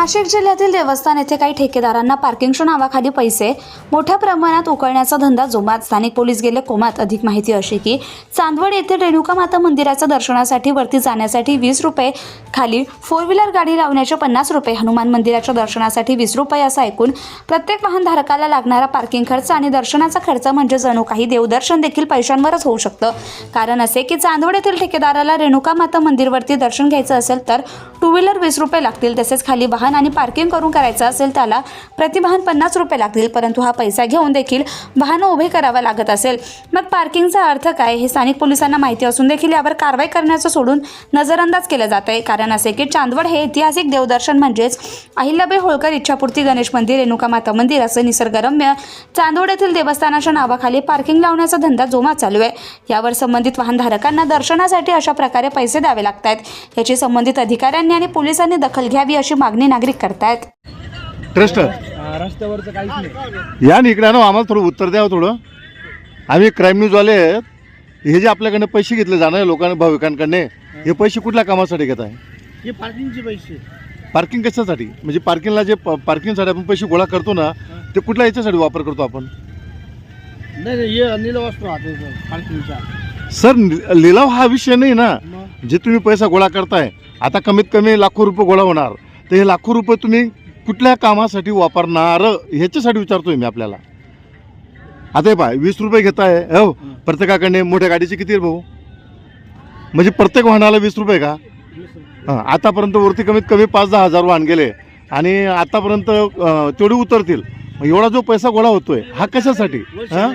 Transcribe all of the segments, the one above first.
नाशिक जिल्ह्यातील देवस्थान येथे काही ठेकेदारांना पार्किंगच्या नावाखाली पैसे मोठ्या प्रमाणात उकळण्याचा धंदा जोमात स्थानिक पोलीस गेले. कोमात अधिक माहिती अशी की चांदवड येथे रेणुका माता मंदिराच्या दर्शनासाठी वरती जाण्यासाठी वीस रुपये खाली फोर व्हीलर गाडी लावण्याचे पन्नास रुपये हनुमान मंदिराच्या दर्शनासाठी वीस रुपये असं ऐकून प्रत्येक वाहनधारकाला लागणारा पार्किंग खर्च आणि दर्शनाचा खर्च म्हणजे जणू काही देवदर्शन देखील पैशांवरच होऊ शकतं. कारण असे की चांदवड येथील ठेकेदाराला रेणुका माता मंदिरवरती दर्शन घ्यायचं असेल तर टू व्हीलर वीस रुपये लागतील तसेच खाली वाहन आणि पार्किंग करून करायचं असेल त्याला प्रतिवाहन पन्नास रुपये लागतील परंतु हा पैसा घेऊन देखील वाहनं उभे करावं लागत असेल. मग पार्किंगचा अर्थ काय हे स्थानिक पोलिसांना माहिती असून देखील यावर कारवाई करण्याचं सोडून नजरअंदाज केलं जात आहे. कारण असे की चांदवड हे ऐतिहासिक देवदर्शन म्हणजेच अहिल्याबाई होळकर इच्छापूर्ती गणेश मंदिर रेणुका माता मंदिर असं निसर्गरम्य चांदवड येथील देवस्थानाच्या नावाखाली पार्किंग लावण्याचा धंदा जोमात चालू आहे. यावर संबंधित वाहनधारकांना दर्शनासाठी अशा प्रकारे पैसे द्यावे लागत आहेत याची संबंधित अधिकाऱ्यांनी आणि पोलिसांनी दखल घ्यावी अशी मागणी नागरिक करतायत. ट्रस्ट हा, रस्त्यावरचं काहीच नाही या ना इकडे ना आम्हाला थोडं उत्तर द्यावं थोडं. आम्ही क्राईम न्यूजवाले आहेत. हे जे आपल्याकडनं पैसे घेतले जाणार लोकांना भाविकांकडने हे पैसे कुठल्या कामासाठी घेत आहे? हे पार्किंगचे पैसे. पार्किंग कशासाठी? म्हणजे पार्किंगला जे प- पार्किंगसाठी आपण पैसे गोळा करतो ना ते कुठल्या याच्यासाठी वापर करतो आपण? नाही नाही हे हा पार्किंगचा सर नि- लिलाव हा विषय नाही ना मग? जे तुम्ही पैसा गोळा करताय आता कमीत कमी लाखो रुपये गोळा होणार. तर हे लाखो रुपये तुम्ही कुठल्या कामासाठी वापरणार ह्याच्यासाठी विचारतोय मी आपल्याला. आता हे पाय वीस रुपये घेताय हो. प्रत्येकाकडे मोठ्या गाडीचे किती आहे भाऊ? म्हणजे प्रत्येक वाहनाला वीस रुपये का. हां आतापर्यंत वरती कमीत कमी पाच दहा हजार वाहन गेले. आणि आतापर्यंत तेवढे उतरतील. एवढा जो पैसा गोळा होतोय हा कशासाठी? हां.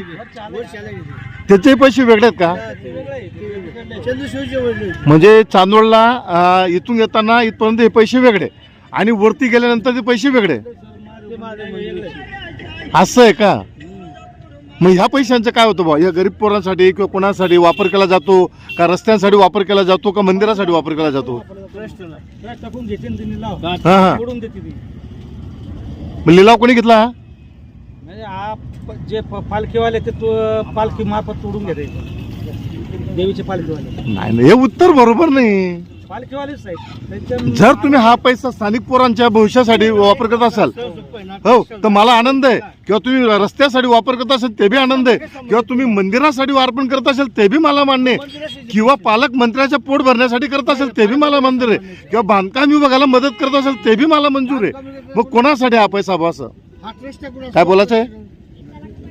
त्याचे पैसे वेगळे आहेत का? आहे, आहे. म्हणजे चांदोडला इथून येताना इथपर्यंत हे पैसे वेगळे. आणि वरती गेल्यानंतर ते पैसे वेगळे. असं आहे का? मग ह्या पैशांचं काय होतं बा या गरीब पोरांसाठी किंवा कोणासाठी वापर केला जातो? का रस्त्यांसाठी वापर केला जातो? का मंदिरासाठी वापर केला जातो. हा, हा. मग लिलाव कोणी घेतला? हा? म्हणजे जे पालखीवाले ते तो पालखी मार्फत तोडून घेते. देवीचे पालखीवाले. नाही नाही, हे उत्तर बरोबर नाही. पालखीवालेच आहेत. त्यांच्या- जर तुम्ही हा पैसा स्थानिक पोरांच्या भविष्यासाठी वापर करत असाल हो तर मला आनंद आहे. किंवा तुम्ही रस्त्यासाठी वापर करत असाल ते बी आनंद आहे. किंवा तुम्ही मंदिरासाठी वापर करत असाल ते बी मला मान्य आहे. किंवा पालक मंत्र्याच्या पोट भरण्यासाठी करत असेल ते बी मला मंजूर आहे. किंवा बांधकाम विभागाला मदत करत असेल ते बी मला मंजूर आहे. मग कोणासाठी हा पैसा बा असं? हा ट्रस्ट. काय बोलायचं आहे?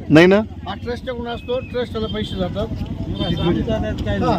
नाही ना? हा ट्रस्ट टाकून असतो ट्रस्टला पैसे जातात. हा.